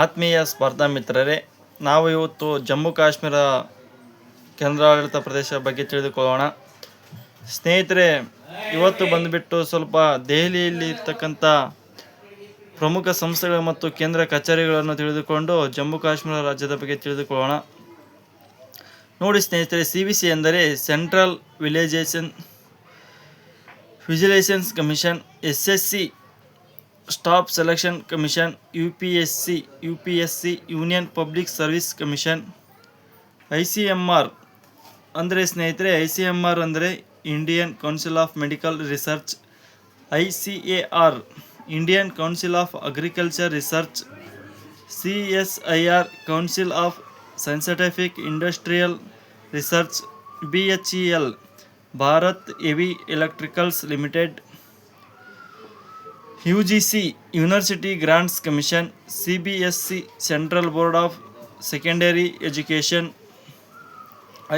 ಆತ್ಮೀಯ ಸ್ಪರ್ಧಾ ಮಿತ್ರರೇ, ನಾವು ಇವತ್ತು ಜಮ್ಮು ಕಾಶ್ಮೀರ ಕೇಂದ್ರಾಡಳಿತ ಪ್ರದೇಶ ಬಗ್ಗೆ ತಿಳಿದುಕೊಳ್ಳೋಣ. ಸ್ನೇಹಿತರೆ, ಇವತ್ತು ಬಂದುಬಿಟ್ಟು ಸ್ವಲ್ಪ ದೆಹಲಿಯಲ್ಲಿ ಇರ್ತಕ್ಕಂಥ ಪ್ರಮುಖ ಸಂಸ್ಥೆಗಳು ಮತ್ತು ಕೇಂದ್ರ ಕಚೇರಿಗಳನ್ನು ತಿಳಿದುಕೊಂಡು ಜಮ್ಮು ಕಾಶ್ಮೀರ ರಾಜ್ಯದ ಬಗ್ಗೆ ತಿಳಿದುಕೊಳ್ಳೋಣ. ನೋಡಿ ಸ್ನೇಹಿತರೆ, ಸಿ ಬಿ ಸಿ ಎಂದರೆ central ವಿಲೇಜೇಷನ್ vigilance commission, S S C staff selection commission U P S C U P S C union public service commission I C M R ಅಂದರೆ ಸ್ನೇಹಿತರೆ ಐ ಸಿ ಎಂ ಆರ್ ಅಂದರೆ Indian council of medical research I C A R Indian council of agriculture research C S I R council of scientific industrial research B H E L Bharat heavy electricals limited U G C university grants commission C B S C central board of secondary education,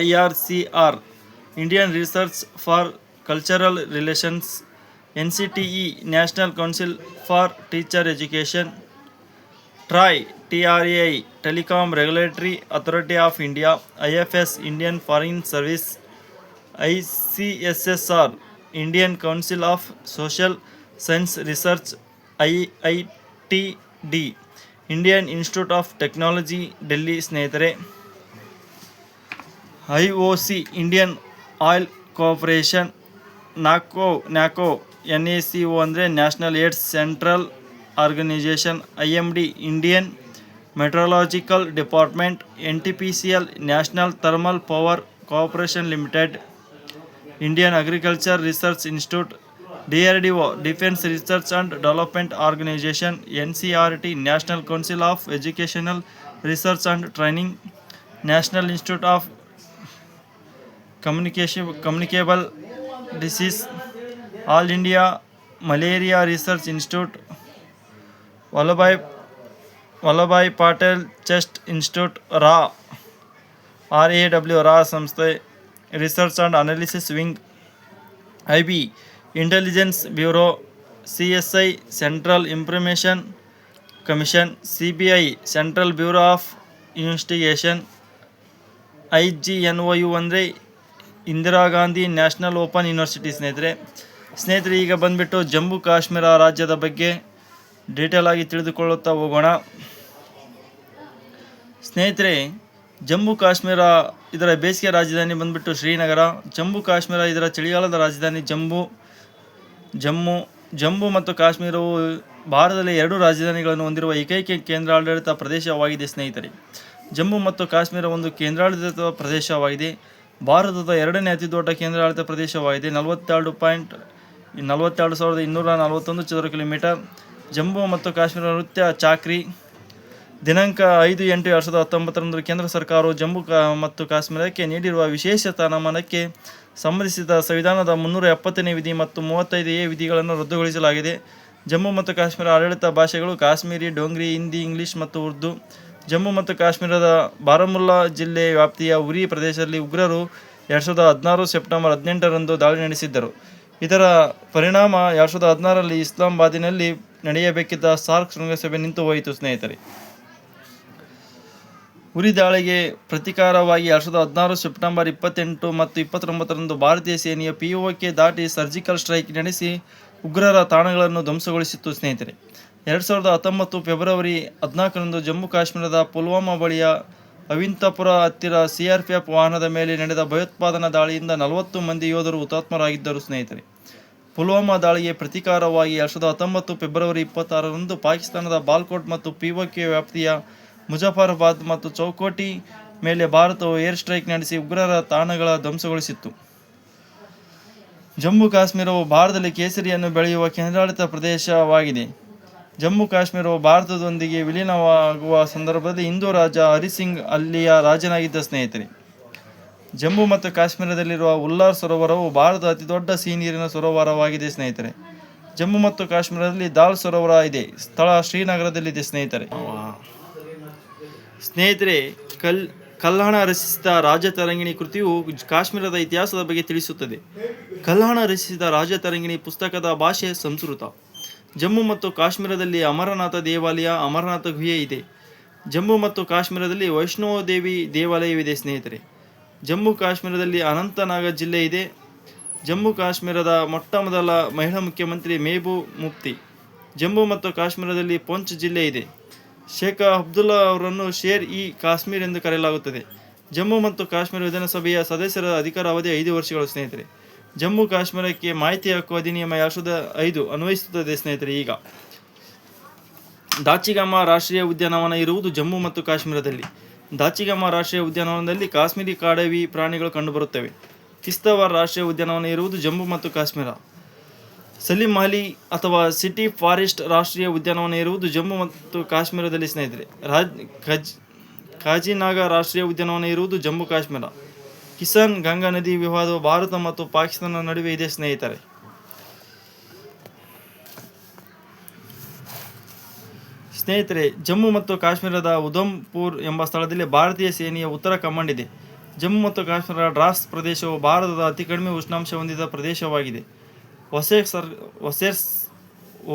I R C R, Indian research for cultural relations, N C T E, national council for teacher education TRAI T R A I, telecom regulatory authority of India, I F S Indian foreign service, I C S S R, Indian council of social science research I I T D Indian institute of technology Delhi ಸ್ನೇಹಿತರೆ I O C Indian oil corporation NACO NACO N A C O ಅಂದರೆ national AIDS central organisation I M D Indian metrological department N T P C L national thermal power corporation limited Indian agriculture research institute DRDO Defense Research and Development Organization NCRT National Council of Educational Research and Training National Institute of Communication Communicable Disease All India Malaria Research Institute Vallabhai Vallabhai Patel Chest Institute RA RAW RA ಸಂಸ್ಥೆ research and analysis wing I B intelligence bureau C S I central information commission C B I central bureau of investigation I G N O U ಅಂದರೆ Indira Gandhi national open university ಸ್ನೇಹಿತರೆ. ಸ್ನೇಹಿತರೆ, ಈಗ ಬಂದುಬಿಟ್ಟು ಜಮ್ಮು ಕಾಶ್ಮೀರ ರಾಜ್ಯದ ಬಗ್ಗೆ detail ಆಗಿ ತಿಳಿದುಕೊಳ್ಳುತ್ತಾ ಹೋಗೋಣ. ಸ್ನೇಹಿತರೆ, ಜಮ್ಮು ಕಾಶ್ಮೀರ ಇದರ ಬೇಸಿಗೆ ರಾಜಧಾನಿ ಬಂದುಬಿಟ್ಟು ಶ್ರೀನಗರ, ಜಮ್ಮು ಕಾಶ್ಮೀರ ಇದರ ಚಳಿಗಾಲದ ರಾಜಧಾನಿ ಜಮ್ಮು. ಜಮ್ಮು ಜಮ್ಮು ಮತ್ತು ಕಾಶ್ಮೀರವು ಭಾರತದಲ್ಲಿ ಎರಡು ರಾಜಧಾನಿಗಳನ್ನು ಹೊಂದಿರುವ ಏಕೈಕ ಕೇಂದ್ರಾಡಳಿತ ಪ್ರದೇಶವಾಗಿದೆ, ಸ್ನೇಹಿತರೆ. ಜಮ್ಮು ಮತ್ತು ಕಾಶ್ಮೀರ ಒಂದು ಕೇಂದ್ರಾಡಳಿತ ಪ್ರದೇಶವಾಗಿದೆ. ಭಾರತದ ಎರಡನೇ ಅತಿ ದೊಡ್ಡ ಕೇಂದ್ರಾಡಳಿತ ಪ್ರದೇಶವಾಗಿದೆ. ನಲವತ್ತೆರಡು ಪಾಯಿಂಟ್ ನಲವತ್ತೆರಡು ಸಾವಿರದ ಇನ್ನೂರ ನಲವತ್ತೊಂದು ಚದರ ಕಿಲೋಮೀಟರ್. ಜಮ್ಮು ಮತ್ತು ಕಾಶ್ಮೀರ ನೃತ್ಯ ಚಾಕ್ರಿ ದಿನಾಂಕ ಐದು ಎಂಟು ಎರಡು ಸಾವಿರದ ಹತ್ತೊಂಬತ್ತರಂದು ಕೇಂದ್ರ ಸರ್ಕಾರವು ಜಮ್ಮು ಮತ್ತು ಕಾಶ್ಮೀರಕ್ಕೆ ನೀಡಿರುವ ವಿಶೇಷ ಸ್ಥಾನಮಾನಕ್ಕೆ ಸಂಬಂಧಿಸಿದ ಸಂವಿಧಾನದ ಮುನ್ನೂರ ಎಪ್ಪತ್ತನೇ ವಿಧಿ ಮತ್ತು ಮೂವತ್ತೈದು ಎ ವಿಧಿಗಳನ್ನು ರದ್ದುಗೊಳಿಸಲಾಗಿದೆ. ಜಮ್ಮು ಮತ್ತು ಕಾಶ್ಮೀರ ಆಡಳಿತ ಭಾಷೆಗಳು ಕಾಶ್ಮೀರಿ, ಡೋಂಗ್ರಿ, ಹಿಂದಿ, ಇಂಗ್ಲಿಷ್ ಮತ್ತು ಉರ್ದು. ಜಮ್ಮು ಮತ್ತು ಕಾಶ್ಮೀರದ ಬಾರಾಮುಲ್ಲಾ ಜಿಲ್ಲೆ ವ್ಯಾಪ್ತಿಯ ಉರಿ ಪ್ರದೇಶದಲ್ಲಿ ಉಗ್ರರು ಎರಡು ಸಾವಿರದ ಹದಿನಾರು ಸೆಪ್ಟೆಂಬರ್ ಹದಿನೆಂಟರಂದು ದಾಳಿ ನಡೆಸಿದ್ದರು. ಇದರ ಪರಿಣಾಮ ಎರಡು ಸಾವಿರದ ಹದಿನಾರರಲ್ಲಿ ಇಸ್ಲಾಮಾಬಾದಿನಲ್ಲಿ ನಡೆಯಬೇಕಿದ್ದ ಸಾರ್ಕ್ ಶೃಂಗಸಭೆ ನಿಂತು ಹೋಯಿತು, ಸ್ನೇಹಿತರೆ. ಉರಿ ದಾಳಿಗೆ ಪ್ರತೀಕಾರವಾಗಿ ಎರಡು ಸಾವಿರದ ಹದಿನಾರು ಸೆಪ್ಟೆಂಬರ್ ಇಪ್ಪತ್ತೆಂಟು ಮತ್ತು ಇಪ್ಪತ್ತೊಂಬತ್ತರಂದು ಭಾರತೀಯ ಸೇನೆಯ ಪಿ ಕೆ ದಾಟಿ ಸರ್ಜಿಕಲ್ ಸ್ಟ್ರೈಕ್ ನಡೆಸಿ ಉಗ್ರರ ತಾಣಗಳನ್ನು ಧ್ವಂಸಗೊಳಿಸಿತ್ತು ಸ್ನೇಹಿತರೆ. ಎರಡು ಸಾವಿರದ ಹತ್ತೊಂಬತ್ತು ಫೆಬ್ರವರಿ ಹದಿನಾಲ್ಕರಂದು ಜಮ್ಮು ಕಾಶ್ಮೀರದ ಪುಲ್ವಾಮಾ ಬಳಿಯ ಅವಿಂತಪುರ ಹತ್ತಿರ ಸಿ ಆರ್ ಪಿ ಎಫ್ ವಾಹನದ ಮೇಲೆ ನಡೆದ ಭಯೋತ್ಪಾದನಾ ದಾಳಿಯಿಂದ ನಲವತ್ತು ಮಂದಿ ಯೋಧರು ಹುತಾತ್ಮರಾಗಿದ್ದರು ಸ್ನೇಹಿತರೆ. ಪುಲ್ವಾಮಾ ದಾಳಿಗೆ ಪ್ರತೀಕಾರವಾಗಿ ಎರಡು ಸಾವಿರದ ಹತ್ತೊಂಬತ್ತು ಫೆಬ್ರವರಿ ಇಪ್ಪತ್ತಾರರಂದು ಪಾಕಿಸ್ತಾನದ ಬಾಲ್ಕೋಟ್ ಮತ್ತು ಪಿಒಕೆ ವ್ಯಾಪ್ತಿಯ ಮುಜಫರಾಬಾದ್ ಮತ್ತು ಚೌಕೋಟಿ ಮೇಲೆ ಭಾರತವು ಏರ್ ಸ್ಟ್ರೈಕ್ ನಡೆಸಿ ಉಗ್ರರ ತಾಣಗಳ ಧ್ವಂಸಗೊಳಿಸಿತ್ತು. ಜಮ್ಮು ಕಾಶ್ಮೀರವು ಭಾರತದಲ್ಲಿ ಕೇಸರಿಯನ್ನು ಬೆಳೆಯುವ ಕೇಂದ್ರಾಡಳಿತ ಪ್ರದೇಶವಾಗಿದೆ. ಜಮ್ಮು ಕಾಶ್ಮೀರವು ಭಾರತದೊಂದಿಗೆ ವಿಲೀನವಾಗುವ ಸಂದರ್ಭದಲ್ಲಿ ಹಿಂದೂ ರಾಜ ಹರಿಸಿಂಗ್ ಅಲ್ಲಿಯ ರಾಜನಾಗಿದ್ದ ಸ್ನೇಹಿತರೆ. ಜಮ್ಮು ಮತ್ತು ಕಾಶ್ಮೀರದಲ್ಲಿರುವ ಉಲ್ಲಾರ್ ಸರೋವರವು ಭಾರತದ ಅತಿದೊಡ್ಡ ಸಿಹಿ ನೀರಿನ ಸರೋವರವಾಗಿದೆ ಸ್ನೇಹಿತರೆ. ಜಮ್ಮು ಮತ್ತು ಕಾಶ್ಮೀರದಲ್ಲಿ ದಾಲ್ ಸರೋವರ ಇದೆ. ಸ್ಥಳ ಶ್ರೀನಗರದಲ್ಲಿದೆ ಸ್ನೇಹಿತರೆ. ಸ್ನೇಹಿತರೆ, ಕಲ್, ಕಲ್ಹಣ ರಚಿಸಿದ ರಾಜತರಂಗಿಣಿ ಕೃತಿಯು ಕಾಶ್ಮೀರದ ಇತಿಹಾಸದ ಬಗ್ಗೆ ತಿಳಿಸುತ್ತದೆ. ಕಲ್ಹಣ ರಚಿಸಿದ ರಾಜತರಂಗಿಣಿ ಪುಸ್ತಕದ ಭಾಷೆ ಸಂಸ್ಕೃತ. ಜಮ್ಮು ಮತ್ತು ಕಾಶ್ಮೀರದಲ್ಲಿ ಅಮರನಾಥ ದೇವಾಲಯ, ಅಮರನಾಥ ಗುಹೆ ಇದೆ. ಜಮ್ಮು ಮತ್ತು ಕಾಶ್ಮೀರದಲ್ಲಿ ವೈಷ್ಣವ ದೇವಿ ದೇವಾಲಯವಿದೆ ಸ್ನೇಹಿತರೆ. ಜಮ್ಮು ಕಾಶ್ಮೀರದಲ್ಲಿ ಅನಂತನಾಗ ಜಿಲ್ಲೆ ಇದೆ. ಜಮ್ಮು ಕಾಶ್ಮೀರದ ಮೊಟ್ಟ ಮೊದಲ ಮಹಿಳಾ ಮುಖ್ಯಮಂತ್ರಿ ಮೇಬು ಮುಫ್ತಿ. ಜಮ್ಮು ಮತ್ತು ಕಾಶ್ಮೀರದಲ್ಲಿ ಪೊಂಚ್ ಜಿಲ್ಲೆ ಇದೆ. ಶೇಖ್ ಅಬ್ದುಲ್ಲಾ ಅವರನ್ನು ಶೇರ್ ಇ ಕಾಶ್ಮೀರ್ ಎಂದು ಕರೆಯಲಾಗುತ್ತದೆ. ಜಮ್ಮು ಮತ್ತು ಕಾಶ್ಮೀರ ವಿಧಾನಸಭೆಯ ಸದಸ್ಯರ ಅಧಿಕಾರ ಅವಧಿ ಐದು ವರ್ಷಗಳು, ಸ್ನೇಹಿತರೆ. ಜಮ್ಮು ಕಾಶ್ಮೀರಕ್ಕೆ ಮಾಹಿತಿ ಹಕ್ಕು ಅಧಿನಿಯಮ ಎರಡು ಸಾವಿರದ ಐದು ಅನ್ವಯಿಸುತ್ತದೆ, ಸ್ನೇಹಿತರೆ, ಈಗ. ದಾಚಿಗಾಮ ರಾಷ್ಟ್ರೀಯ ಉದ್ಯಾನವನ ಇರುವುದು ಜಮ್ಮು ಮತ್ತು ಕಾಶ್ಮೀರದಲ್ಲಿ. ದಾಚಿಗಾಮ ರಾಷ್ಟ್ರೀಯ ಉದ್ಯಾನವನದಲ್ಲಿ ಕಾಶ್ಮೀರಿ ಕಾಡವಿ ಪ್ರಾಣಿಗಳು ಕಂಡುಬರುತ್ತವೆ. ಕಿಸ್ತವಾರ್ ರಾಷ್ಟ್ರೀಯ ಉದ್ಯಾನವನ ಇರುವುದು ಜಮ್ಮು ಮತ್ತು ಕಾಶ್ಮೀರ. ಸಲೀಂ ಅಲಿ ಅಥವಾ ಸಿಟಿ ಫಾರೆಸ್ಟ್ ರಾಷ್ಟ್ರೀಯ ಉದ್ಯಾನವನ ಇರುವುದು ಜಮ್ಮು ಮತ್ತು ಕಾಶ್ಮೀರದಲ್ಲಿ ಸ್ನೇಹಿತರೆ. ರಾಜ್ ಖಜ್ ಖಾಜಿನಾಗ ರಾಷ್ಟ್ರೀಯ ಉದ್ಯಾನವನ ಇರುವುದು ಜಮ್ಮು ಕಾಶ್ಮೀರ. ಕಿಸಾನ್ ಗಂಗಾ ನದಿ ವಿವಾದವು ಭಾರತ ಮತ್ತು ಪಾಕಿಸ್ತಾನ ನಡುವೆ ಇದೆ ಸ್ನೇಹಿತರೆ. ಸ್ನೇಹಿತರೆ, ಜಮ್ಮು ಮತ್ತು ಕಾಶ್ಮೀರದ ಉಧಂಪುರ್ ಎಂಬ ಸ್ಥಳದಲ್ಲಿ ಭಾರತೀಯ ಸೇನೆಯ ಉತ್ತರ ಕಮಾಂಡ್ ಇದೆ. ಜಮ್ಮು ಮತ್ತು ಕಾಶ್ಮೀರ ಡ್ರಾಸ್ ಪ್ರದೇಶವು ಭಾರತದ ಅತಿ ಕಡಿಮೆ ಉಷ್ಣಾಂಶ ಹೊಂದಿದ ಪ್ರದೇಶವಾಗಿದೆ. ಹೊಸೆ ಸರ್ ಹೊಸೆರ್ಸ್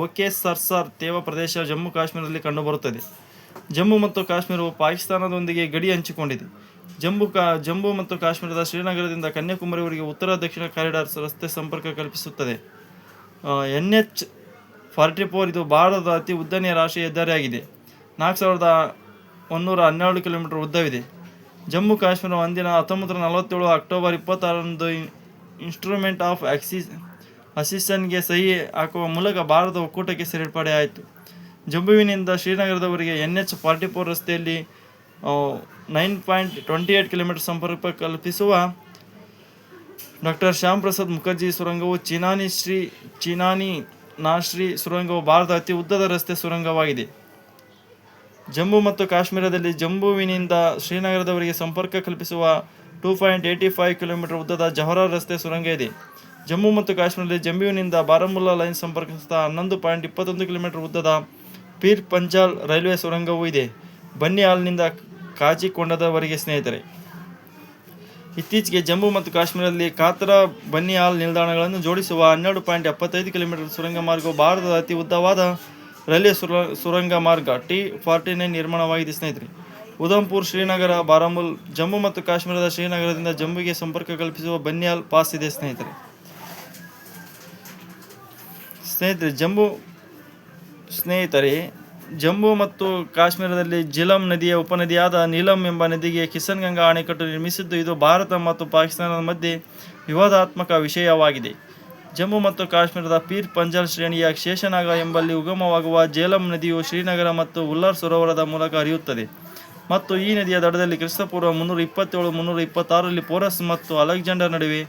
ಓಕೆ ಸರ್ ಸರ್, ತೇವ ಪ್ರದೇಶ ಜಮ್ಮು ಕಾಶ್ಮೀರದಲ್ಲಿ ಕಂಡುಬರುತ್ತದೆ ಜಮ್ಮು ಮತ್ತು ಕಾಶ್ಮೀರವು ಪಾಕಿಸ್ತಾನದೊಂದಿಗೆ ಗಡಿ ಹಂಚಿಕೊಂಡಿದೆ. ಜಮ್ಮು ಕಾ, ಜಮ್ಮು ಮತ್ತು ಕಾಶ್ಮೀರದ ಶ್ರೀನಗರದಿಂದ ಕನ್ಯಾಕುಮಾರಿವರೆಗೆ ಉತ್ತರ ದಕ್ಷಿಣ ಕಾರಿಡಾರ್ ರಸ್ತೆ ಸಂಪರ್ಕ ಕಲ್ಪಿಸುತ್ತದೆ. ಎನ್ ಎಚ್ ಫಾರ್ಟಿ ಫೋರ್ ಇದು ಭಾರತದ ಅತಿ ಉದ್ದನೆಯ ರಾಷ್ಟ್ರೀಯ ಹೆದ್ದಾರಿಯಾಗಿದೆ. ನಾಲ್ಕು ಸಾವಿರದ ಒನ್ನೂರ ಹನ್ನೆರಡು ಕಿಲೋಮೀಟರ್ ಉದ್ದವಿದೆ. ಜಮ್ಮು ಕಾಶ್ಮೀರ ಅಂದಿನ ಹತ್ತೊಂಬತ್ತು ನಲವತ್ತೇಳು ಅಕ್ಟೋಬರ್ ಇಪ್ಪತ್ತಾರರಂದು ಇನ್ಸ್ಟ್ರೂಮೆಂಟ್ ಆಫ್ ಆಕ್ಸಿಸ್ ಅಸಿಸ್ಟನ್ಗೆ ಸಹಿ ಹಾಕುವ ಮೂಲಕ ಭಾರತ ಒಕ್ಕೂಟಕ್ಕೆ ಸೇರ್ಪಡೆಯಾಯಿತು ಜಮ್ಮುವಿನಿಂದ ಶ್ರೀನಗರದವರೆಗೆ ಎನ್ ಎಚ್ ಫಾರ್ಟಿ ಫೋರ್ ರಸ್ತೆಯಲ್ಲಿ nine point twenty eight kilometre ಸಂಪರ್ಕ ಕಲ್ಪಿಸುವ ಡಾಕ್ಟರ್ ಶ್ಯಾಮ್ ಪ್ರಸಾದ್ ಮುಖರ್ಜಿ ಸುರಂಗವು ಚಿನಾನಿ ಶ್ರೀ, ಚಿನಾನಿ ನಾಶ್ರೀ ಸುರಂಗವು ಭಾರತದ ಅತಿ ಉದ್ದದ ರಸ್ತೆ ಸುರಂಗವಾಗಿದೆ. ಜಮ್ಮು ಮತ್ತು ಕಾಶ್ಮೀರದಲ್ಲಿ ಜಮ್ಮುವಿನಿಂದ ಶ್ರೀನಗರದವರೆಗೆ ಸಂಪರ್ಕ ಕಲ್ಪಿಸುವ two point eighty five kilometre ಉದ್ದದ ಜಹರಾ ರಸ್ತೆ ಸುರಂಗ ಇದೆ. ಜಮ್ಮು ಮತ್ತು ಕಾಶ್ಮೀರದಲ್ಲಿ ಜಮ್ಮುವಿನಿಂದ ಬಾರಾಮುಲ್ಲಾ ಲೈನ್ ಸಂಪರ್ಕಿಸಿದ ಹನ್ನೊಂದು ಪಾಯಿಂಟ್ ಇಪ್ಪತ್ತೊಂದು ಕಿಲೋಮೀಟರ್ ಉದ್ದದ ಪೀರ್ ಪಂಜಾಲ್ ರೈಲ್ವೆ ಸುರಂಗವೂ ಇದೆ. ಬನ್ನಿಹಾಲ್ನಿಂದ ಕಾಜಿಕೊಂಡದವರೆಗೆ ಸ್ನೇಹಿತರೆ. ಇತ್ತೀಚೆಗೆ ಜಮ್ಮು ಮತ್ತು ಕಾಶ್ಮೀರದಲ್ಲಿ ಕಾತ್ರ ಬನ್ನಿಹಾಲ್ ನಿಲ್ದಾಣಗಳನ್ನು ಜೋಡಿಸುವ ಹನ್ನೆರಡು ಪಾಯಿಂಟ್ ಎಪ್ಪತ್ತೈದು ಕಿಲೋಮೀಟರ್ ಸುರಂಗ ಮಾರ್ಗವು ಭಾರತದ ಅತಿ ಉದ್ದವಾದ ರೈಲ್ವೆ ಸುರ, ಸುರಂಗ ಮಾರ್ಗ ಟಿ ಫಾರ್ಟಿ ನೈನ್ ನಿರ್ಮಾಣವಾಗಿದೆ ಸ್ನೇಹಿತರೆ. ಉಧಂಪುರ್, ಶ್ರೀನಗರ, ಬಾರಾಮುಲ್, ಜಮ್ಮು ಮತ್ತು ಕಾಶ್ಮೀರದ ಶ್ರೀನಗರದಿಂದ ಜಮ್ಮುಗೆ ಸಂಪರ್ಕ ಕಲ್ಪಿಸುವ ಬನ್ಯಾಲ್ ಪಾಸ್ ಇದೆ ಸ್ನೇಹಿತರೆ. ಸ್ನೇಹಿತರೆ, ಜಮ್ಮು ಸ್ನೇಹಿತರೆ, ಜಮ್ಮು ಮತ್ತು ಕಾಶ್ಮೀರದಲ್ಲಿ ಜಿಲಂ ನದಿಯ ಉಪನದಿಯಾದ ನೀಲಂ ಎಂಬ ನದಿಗೆ ಕಿಸನ್ ಗಂಗಾ ಅಣೆಕಟ್ಟು ನಿರ್ಮಿಸಿದ್ದು, ಇದು ಭಾರತ ಮತ್ತು ಪಾಕಿಸ್ತಾನದ ಮಧ್ಯೆ ವಿವಾದಾತ್ಮಕ ವಿಷಯವಾಗಿದೆ. ಜಮ್ಮು ಮತ್ತು ಕಾಶ್ಮೀರದ ಪೀರ್ ಪಂಜಾಲ್ ಶ್ರೇಣಿಯ ಶೇಷನಾಗ ಎಂಬಲ್ಲಿ ಉಗಮವಾಗುವ ಜೇಲಂ ನದಿಯು ಶ್ರೀನಗರ ಮತ್ತು ಉಲ್ಲರ್ ಸರೋವರದ ಮೂಲಕ ಹರಿಯುತ್ತದೆ. ಮತ್ತು ಈ ನದಿಯ ದಡದಲ್ಲಿ ಕ್ರಿಸ್ತಪೂರ್ವ ಮುನ್ನೂರ ಇಪ್ಪತ್ತೇಳು, ಮುನ್ನೂರ ಇಪ್ಪತ್ತಾರರಲ್ಲಿ ಪೋರಸ್ ಮತ್ತು ಅಲೆಕ್ಸಾಂಡರ್ ನಡುವೆ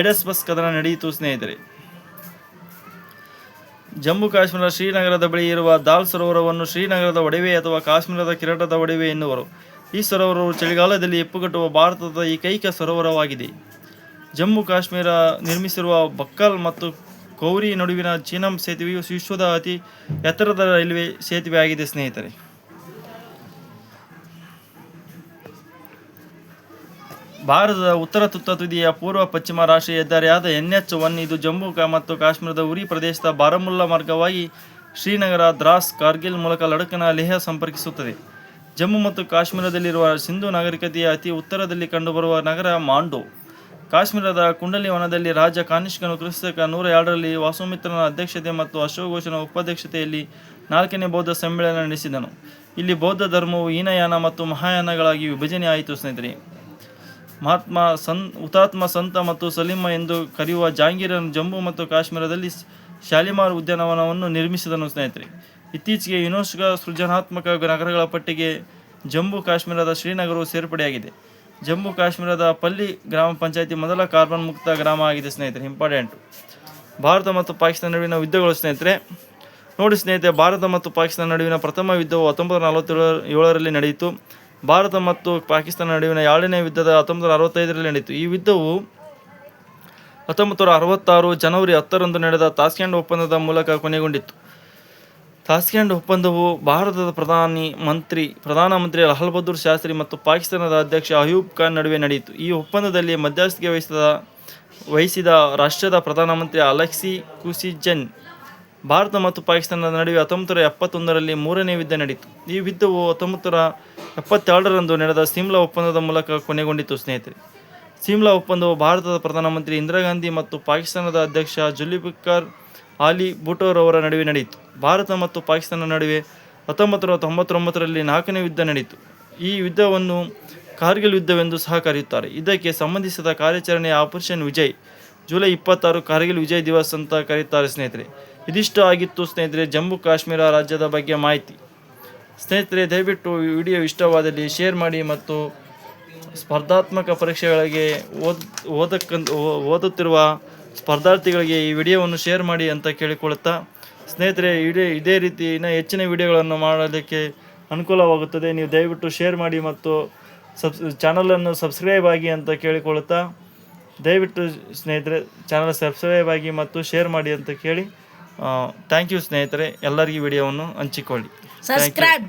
ಐಡಸ್ಬಸ್ ಕದನ ನಡೆಯಿತು ಸ್ನೇಹಿತರೆ. ಜಮ್ಮು ಕಾಶ್ಮೀರ ಶ್ರೀನಗರದ ಬಳಿ ಇರುವ ದಾಲ್ ಸರೋವರವನ್ನು ಶ್ರೀನಗರದ ಒಡವೆ ಅಥವಾ ಕಾಶ್ಮೀರದ ಕಿರಟದ ಒಡವೆ ಎನ್ನುವರು. ಈ ಸರೋವರವು ಚಳಿಗಾಲದಲ್ಲಿ ಎಪ್ಪುಗಟ್ಟುವ ಭಾರತದ ಏಕೈಕ ಸರೋವರವಾಗಿದೆ. ಜಮ್ಮು ಕಾಶ್ಮೀರ ನಿರ್ಮಿಸಿರುವ ಬಕ್ಕಲ್ ಮತ್ತು ಕೌರಿ ನಡುವಿನ ಚೀನಂ ಸೇತುವೆಯು ವಿಶ್ವದ ಅತಿ ಎತ್ತರದ ರೈಲ್ವೆ ಸೇತುವೆ ಸ್ನೇಹಿತರೆ. ಭಾರತದ ಉತ್ತರ ತುತ್ತ ತುದಿಯ ಪೂರ್ವ ಪಶ್ಚಿಮ ರಾಷ್ಟ್ರೀಯ ಹೆದ್ದಾರಿಯಾದ ಎನ್ ಎಚ್ ಒನ್, ಇದು ಜಮ್ಮು ಮತ್ತು ಕಾಶ್ಮೀರದ ಉರಿ ಪ್ರದೇಶದ ಬಾರಾಮುಲ್ಲಾ ಮಾರ್ಗವಾಗಿ ಶ್ರೀನಗರ ದ್ರಾಸ್ ಕಾರ್ಗಿಲ್ ಮೂಲಕ ಲಡಕ್ನ ಲೇಹ ಸಂಪರ್ಕಿಸುತ್ತದೆ. ಜಮ್ಮು ಮತ್ತು ಕಾಶ್ಮೀರದಲ್ಲಿರುವ ಸಿಂಧು ನಾಗರಿಕತೆಯ ಅತಿ ಉತ್ತರದಲ್ಲಿ ಕಂಡುಬರುವ ನಗರ ಮಾಂಡೋ. ಕಾಶ್ಮೀರದ ಕುಂಡಲಿ ವನದಲ್ಲಿ ರಾಜ ಕಾನಿಷ್ಕನು ಕ್ರಿಸ್ತಕ ನೂರ ಎರಡರಲ್ಲಿ ವಾಸುಮಿತ್ರನ ಅಧ್ಯಕ್ಷತೆ ಮತ್ತು ಅಶೋಘೋಷನ ಉಪಾಧ್ಯಕ್ಷತೆಯಲ್ಲಿ ನಾಲ್ಕನೇ ಬೌದ್ಧ ಸಮ್ಮೇಳನ ನಡೆಸಿದನು. ಇಲ್ಲಿ ಬೌದ್ಧ ಧರ್ಮವು ಹೀನಯಾನ ಮತ್ತು ಮಹಾಯಾನಗಳಾಗಿ ವಿಭಜನೆ ಆಯಿತು ಸ್ನೇಹಿತರೆ. ಮಹಾತ್ಮ ಸನ್, ಹುತಾತ್ಮ ಸಂತ ಮತ್ತು ಸಲೀಮ ಎಂದು ಕರೆಯುವ ಜಹಾಂಗೀರನು ಜಮ್ಮು ಮತ್ತು ಕಾಶ್ಮೀರದಲ್ಲಿ ಶಾಲಿಮಾರ್ ಉದ್ಯಾನವನವನ್ನು ನಿರ್ಮಿಸಿದನು ಸ್ನೇಹಿತರೆ. ಇತ್ತೀಚೆಗೆ ಯುನೋಸ್ಕ ಸೃಜನಾತ್ಮಕ ನಗರಗಳ ಪಟ್ಟಿಗೆ ಜಮ್ಮು ಕಾಶ್ಮೀರದ ಶ್ರೀನಗರವು ಸೇರ್ಪಡೆಯಾಗಿದೆ. ಜಮ್ಮು ಕಾಶ್ಮೀರದ ಪಲ್ಲಿ ಗ್ರಾಮ ಪಂಚಾಯಿತಿ ಮೊದಲ ಕಾರ್ಬನ್ ಮುಕ್ತ ಗ್ರಾಮ ಆಗಿದೆ ಸ್ನೇಹಿತರೆ, ಇಂಪಾರ್ಟೆಂಟು. ಭಾರತ ಮತ್ತು ಪಾಕಿಸ್ತಾನ ನಡುವಿನ ಯುದ್ಧಗಳು ಸ್ನೇಹಿತರೆ. ನೋಡಿ ಸ್ನೇಹಿತರೆ, ಭಾರತ ಮತ್ತು ಪಾಕಿಸ್ತಾನ ನಡುವಿನ ಪ್ರಥಮ ಯುದ್ಧವು ಹತ್ತೊಂಬತ್ತು ನಲವತ್ತೇಳು ಏಳರಲ್ಲಿ ನಡೆಯಿತು. ಭಾರತ ಮತ್ತು ಪಾಕಿಸ್ತಾನ ನಡುವಿನ ಎರಡನೇ ಯುದ್ಧದ ಹತ್ತೊಂಬತ್ತು ಅರವತ್ತೈದರಲ್ಲಿ ನಡೆಯಿತು. ಈ ಯುದ್ಧವು ಹತ್ತೊಂಬತ್ತು ನೂರ ಅರವತ್ತಾರು ಜನವರಿ ಹತ್ತರಂದು ನಡೆದ ತಾಸ್ಕ್ಯಾಂಡ್ ಒಪ್ಪಂದದ ಮೂಲಕ ಕೊನೆಗೊಂಡಿತ್ತು. ತಾಸ್ಕ್ಯಾಂಡ್ ಒಪ್ಪಂದವು ಭಾರತದ ಪ್ರಧಾನಿ ಮಂತ್ರಿ, ಪ್ರಧಾನಮಂತ್ರಿ ಲಾಲ್ ಬಹದ್ದೂರ್ ಶಾಸ್ತ್ರಿ ಮತ್ತು ಪಾಕಿಸ್ತಾನದ ಅಧ್ಯಕ್ಷ ಅಯೂಬ್ ಖಾನ್ ನಡುವೆ ನಡೆಯಿತು. ಈ ಒಪ್ಪಂದದಲ್ಲಿ ಮಧ್ಯಸ್ಥಿಕೆ ವಹಿಸಿದ ವಹಿಸಿದ ರಾಷ್ಟ್ರದ ಪ್ರಧಾನಮಂತ್ರಿ ಅಲೆಕ್ಸಿ ಕುಸಿಜನ್ ಭಾರತ ಮತ್ತು ಪಾಕಿಸ್ತಾನದ ನಡುವೆ ಹತ್ತೊಂಬತ್ತು ನೂರ ಎಪ್ಪತ್ತೊಂದರಲ್ಲಿ ಮೂರನೇ ಯುದ್ಧ ನಡೆಯಿತು. ಈ ಯುದ್ಧವು ಹತ್ತೊಂಬತ್ತು ಎಪ್ಪತ್ತೆರಡರಂದು ನಡೆದ ಸಿಮ್ಲಾ ಒಪ್ಪಂದದ ಮೂಲಕ ಕೊನೆಗೊಂಡಿತು ಸ್ನೇಹಿತರೆ. ಸಿಮ್ಲಾ ಒಪ್ಪಂದವು ಭಾರತದ ಪ್ರಧಾನಮಂತ್ರಿ ಇಂದಿರಾ ಗಾಂಧಿ ಮತ್ತು ಪಾಕಿಸ್ತಾನದ ಅಧ್ಯಕ್ಷ ಜುಲ್ಫಿಕರ್ ಆಲಿ ಅವರ ನಡುವೆ ನಡೆಯಿತು. ಭಾರತ ಮತ್ತು ಪಾಕಿಸ್ತಾನ ನಡುವೆ ಹತ್ತೊಂಬತ್ತು ನೂರ ತೊಂಬತ್ತೊಂಬತ್ತರಲ್ಲಿ ನಾಲ್ಕನೇ ಯುದ್ಧ ನಡೆಯಿತು. ಈ ಯುದ್ಧವನ್ನು ಕಾರ್ಗಿಲ್ ಯುದ್ಧವೆಂದು ಸಹ ಕರೆಯುತ್ತಾರೆ. ಇದಕ್ಕೆ ಸಂಬಂಧಿಸಿದ ಕಾರ್ಯಾಚರಣೆಯ ಆಪರೇಷನ್ ವಿಜಯ್, ಜುಲೈ ಇಪ್ಪತ್ತಾರು ಕಾರ್ಗಿಲ್ ವಿಜಯ್ ದಿವಸ್ ಅಂತ ಕರೆಯುತ್ತಾರೆ ಸ್ನೇಹಿತರೆ. ಇದಿಷ್ಟು ಆಗಿತ್ತು ಸ್ನೇಹಿತರೆ ಜಮ್ಮು ಕಾಶ್ಮೀರ ರಾಜ್ಯದ ಬಗ್ಗೆ ಮಾಹಿತಿ. ಸ್ನೇಹಿತರೆ, ದಯವಿಟ್ಟು ವಿಡಿಯೋ ಇಷ್ಟವಾದಲ್ಲಿ ಶೇರ್ ಮಾಡಿ ಮತ್ತು ಸ್ಪರ್ಧಾತ್ಮಕ ಪರೀಕ್ಷೆಗಳಿಗೆ ಓದ್ ಓದಕ್ಕಂತ ಓದುತ್ತಿರುವ ಸ್ಪರ್ಧಾರ್ಥಿಗಳಿಗೆ ಈ ವಿಡಿಯೋವನ್ನು ಶೇರ್ ಮಾಡಿ ಅಂತ ಕೇಳಿಕೊಳ್ಳುತ್ತಾ, ಸ್ನೇಹಿತರೆ ಇಡೀ ಇದೇ ರೀತಿ ಇನ್ನೂ ಹೆಚ್ಚಿನ ವಿಡಿಯೋಗಳನ್ನು ಮಾಡಲಿಕ್ಕೆ ಅನುಕೂಲವಾಗುತ್ತದೆ. ನೀವು ದಯವಿಟ್ಟು ಶೇರ್ ಮಾಡಿ ಮತ್ತು ಸಬ್, ಚಾನಲನ್ನು ಸಬ್ಸ್ಕ್ರೈಬ್ ಆಗಿ ಅಂತ ಕೇಳಿಕೊಳ್ಳುತ್ತಾ, ದಯವಿಟ್ಟು ಸ್ನೇಹಿತರೆ, ಚಾನಲ್ ಸಬ್ಸ್ಕ್ರೈಬ್ ಆಗಿ ಮತ್ತು ಶೇರ್ ಮಾಡಿ ಅಂತ ಕೇಳಿ ಥ್ಯಾಂಕ್ ಯು ಸ್ನೇಹಿತರೆ ಎಲ್ಲರಿಗೂ ವಿಡಿಯೋವನ್ನು ಹಂಚಿಕೊಳ್ಳಿ. ಸಬ್ಸ್ಕ್ರೈಬ್